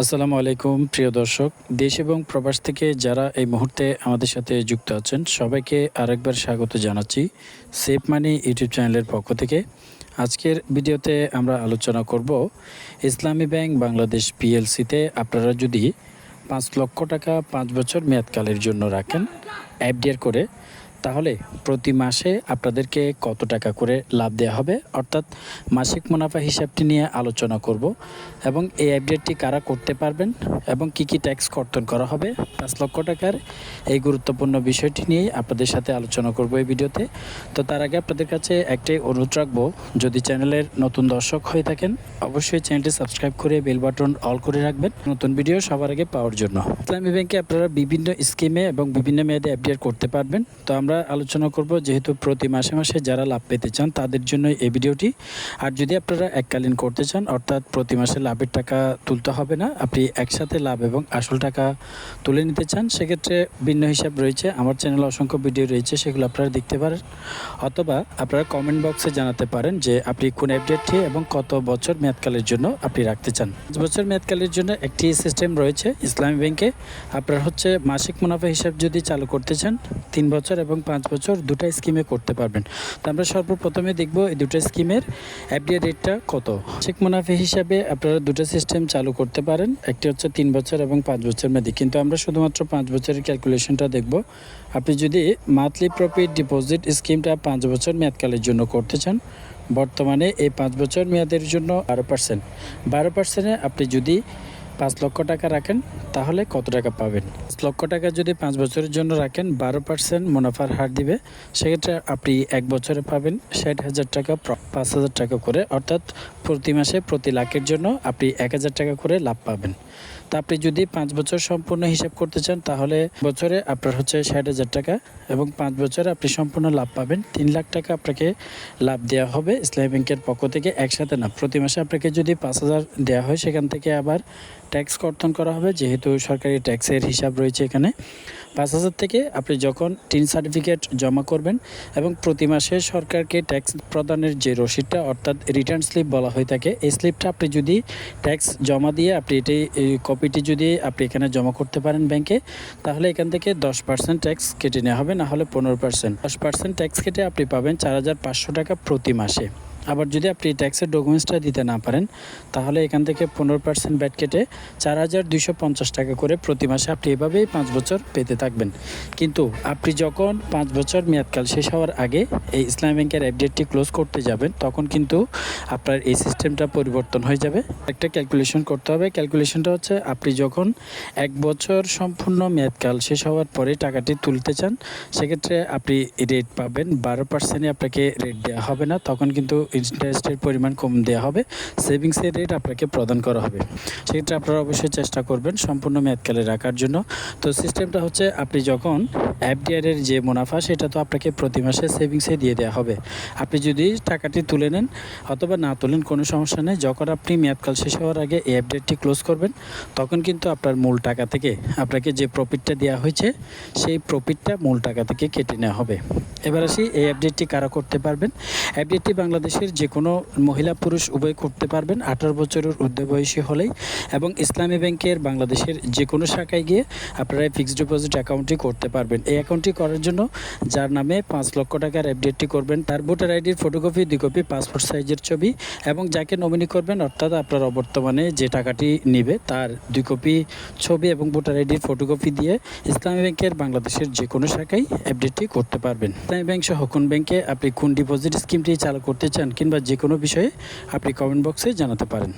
আসসালামু আলাইকুম, প্রিয় দর্শক। দেশ এবং প্রবাস থেকে যারা এই মুহূর্তে আমাদের সাথে যুক্ত আছেন, সবাইকে আরেকবার স্বাগত জানাচ্ছি সেফ মানি ইউটিউব চ্যানেলের পক্ষ থেকে। আজকের ভিডিওতে আমরা আলোচনা করব ইসলামী ব্যাংক বাংলাদেশ পিএলসিতে আপনারা যদি পাঁচ লক্ষ টাকা পাঁচ বছর মেয়াদকালের জন্য রাখেন, এফডিআর করে তাহলে প্রতি মাসে আপনাদেরকে কত টাকা করে লাভ দেওয়া হবে? অর্থাৎ মাসিক মুনাফা হিসাবটি নিয়ে আলোচনা করব এবং এই আপডেটটি কারা করতে পারবেন এবং কি কি ট্যাক্স কর্তন করা হবে? পাঁচ লক্ষ টাকার এই গুরুত্বপূর্ণ বিষয়টি নিয়েই আপনাদের সাথে আলোচনা করব এই ভিডিওতে। তো তার আগে আপনাদের কাছে একটাই অনুরোধ রাখব, যদি চ্যানেলের নতুন দর্শক হয়ে থাকেন, অবশ্যই চ্যানেলটি সাবস্ক্রাইব করে বেল বাটন অল করে রাখবেন। নতুন ভিডিও সবার আগে পাওয়ার জন্য। ইসলামী ব্যাংকে আপনারা বিভিন্ন স্কিমে এবং বিভিন্ন মেয়াদে অ্যাপডেট করতে পারবেন। তো আমরা আলোচনা করব, যেহেতু প্রতি মাসে মাসে যারা লাভ পেতে চান তাদের জন্য এই ভিডিওটি। আর যদি আপনারা এককালীন করতে চান, অর্থাৎ প্রতি মাসে লাভের টাকা তুলতে হবে না, আপনি একসাথে লাভ এবং আসল টাকা তুলে নিতে চান, সেক্ষেত্রে ভিন্ন হিসাব রয়েছে। আমার চ্যানেলে অসংখ্য ভিডিও রয়েছে, সেগুলো আপনারা দেখতে পারেন। অথবা আপনারা কমেন্ট বক্সে জানাতে পারেন যে আপনি কোন আপডেটটি এবং কত বছর মেয়াদকালের জন্য আপনি রাখতে চান। পাঁচ বছর মেয়াদকালের জন্য একটি সিস্টেম রয়েছে ইসলামী ব্যাংকে আপনার হচ্ছে মাসিক মুনাফা হিসাব যদি চালু করতে চান, তিন বছর এবং পাঁচ বছর দুটা স্কিমে করতে পারবেন। তো আমরা সর্বপ্রথমে দেখব এই দুটো স্কিমের এফডিআর রেটটা কত। মাসিক মুনাফা হিসাবে আপনারা দুটো সিস্টেম চালু করতে পারেন, একটি হচ্ছে তিন বছর এবং পাঁচ বছর মেয়াদি। কিন্তু আমরা শুধুমাত্র পাঁচ বছরের ক্যালকুলেশনটা দেখব। আপনি যদি মান্থলি প্রফিট ডিপোজিট স্কিমটা পাঁচ বছর মেয়াদকালের জন্য করতে চান, বর্তমানে এই পাঁচ বছর মেয়াদের জন্য বারো পার্সেন্ট বারো পার্সেন্টে আপনি যদি পাঁচ লক্ষ টাকা রাখেন, তাহলে কত টাকা পাবেন? পাঁচ লক্ষ টাকা যদি পাঁচ বছরের জন্য রাখেন, বারো পার্সেন্ট মুনাফার হার দিবে। সেক্ষেত্রে আপনি এক বছরে পাবেন ষাট হাজার টাকা পাঁচ হাজার টাকা করে। অর্থাৎ প্রতি মাসে প্রতি লাখের জন্য আপনি এক হাজার টাকা করে লাভ পাবেন। তা আপনি যদি পাঁচ বছর সম্পূর্ণ হিসাব করতে চান, তাহলে বছরে আপনার হচ্ছে ষাট হাজার টাকা এবং পাঁচ বছরে আপনি সম্পূর্ণ লাভ পাবেন। তিন লাখ টাকা আপনাকে লাভ দেওয়া হবে ইসলামী ব্যাংকের পক্ষ থেকে একসাথে না। প্রতি মাসে আপনাকে যদি পাঁচ হাজার দেওয়া হয়, সেখান থেকে আবার ট্যাক্স কর্তন করা হবে, যেহেতু সরকারি ট্যাক্সের হিসাব রয়েছে এখানে। পাঁচ হাজার থেকে আপনি যখন টিন সার্টিফিকেট জমা করবেন এবং প্রতি মাসে সরকারকে ট্যাক্স প্রদানের যে রসিদটা, অর্থাৎ রিটার্ন স্লিপ বলা হয়ে থাকে, এই স্লিপটা আপনি যদি ট্যাক্স জমা দিয়ে আপনি এটি কপিটি যদি আপনি এখানে জমা করতে পারেন ব্যাংকে তাহলে এখান থেকে দশ পার্সেন্ট ট্যাক্স কেটে নেওয়া হবে, না হলে পনেরো পার্সেন্ট দশ পার্সেন্ট ট্যাক্স কেটে আপনি পাবেন চার হাজার পাঁচশো টাকা প্রতি মাসে। আবার যদি আপনি ট্যাক্সের ডকুমেন্টসটা দিতে না পারেন, তাহলে এখান থেকে পনেরো পার্সেন্ট ব্যাট কেটে চার হাজার পঞ্চাশ টাকা করে প্রতি মাসে আপনি এভাবেই পাঁচ বছর পেতে থাকবেন। কিন্তু আপনি যখন পাঁচ বছর মেয়াদকাল শেষ হওয়ার আগে এই ইসলাম ব্যাংকের আপডেটটি ক্লোজ করতে যাবেন, তখন কিন্তু আপনার এই সিস্টেমটা পরিবর্তন হয়ে যাবে। একটা ক্যালকুলেশন করতে হবে। ক্যালকুলেশনটা হচ্ছে আপনি যখন এক বছর সম্পূর্ণ মেয়াদকাল শেষ হওয়ার পরে টাকাটি তুলতে চান, সেক্ষেত্রে আপনি রেট পাবেন। বারো পার্সেন্টে আপনাকে রেট দেওয়া হবে না, তখন কিন্তু ইন্টারেস্টের পরিমাণ কম দেওয়া হবে। সেভিংসের রেট আপনাকে প্রদান করা হবে। সেক্ষেত্রে আপনারা অবশ্যই চেষ্টা করবেন সম্পূর্ণ মেয়াদকালে রাখার জন্য। তো সিস্টেমটা হচ্ছে আপনি যখন এফডিআর এর যে মুনাফা, সেটা তো আপনাকে প্রতি মাসে সেভিংসে দিয়ে দেওয়া হবে। আপনি যদি টাকাটি তুলে নেন অথবা না তোলেন, কোনো সমস্যা নেই। যখন আপনি মেয়াদকাল শেষ হওয়ার আগে এই আপডেটটি ক্লোজ করবেন, তখন কিন্তু আপনার মূল টাকা থেকে আপনাকে যে প্রফিটটা দেওয়া হয়েছে, সেই প্রফিটটা মূল টাকা থেকে কেটে নেওয়া হবে। এবার আসি, এই আপডেটটি কারা করতে পারবেন? আপডেটটি বাংলাদেশের যে কোনো মহিলা পুরুষ উভয় করতে পারবেন। আঠারো বছরের ঊর্ধ্ব বয়সী হলেই এবং ইসলামী ব্যাংকের বাংলাদেশের যে কোনো শাখায় গিয়ে আপনারা ফিক্সড ডিপোজিট অ্যাকাউন্টটি করতে পারবেন। এই অ্যাকাউন্টটি করার জন্য যার নামে পাঁচ লক্ষ টাকার আপডেটটি করবেন, তার ভোটার আইডির ফটোকপি দুই কপি পাসপোর্ট সাইজের ছবি এবং যাকে নমিনি করবেন, অর্থাৎ আপনার অবর্তমানে যে টাকাটি নেবে, তার দুই কপি ছবি এবং ভোটার আইডির ফটোকপি দিয়ে ইসলামী ব্যাংকের বাংলাদেশের যে কোনো শাখায় আপডেটটি করতে পারবেন। ইসলামী ব্যাংক সহ কোন ব্যাংকে আপনি কোন ডিপোজিট স্কিমটি চালু করতে চান কিংবা যে কোনো বিষয়ে আপনি কমেন্ট বক্সে জানাতে পারেন।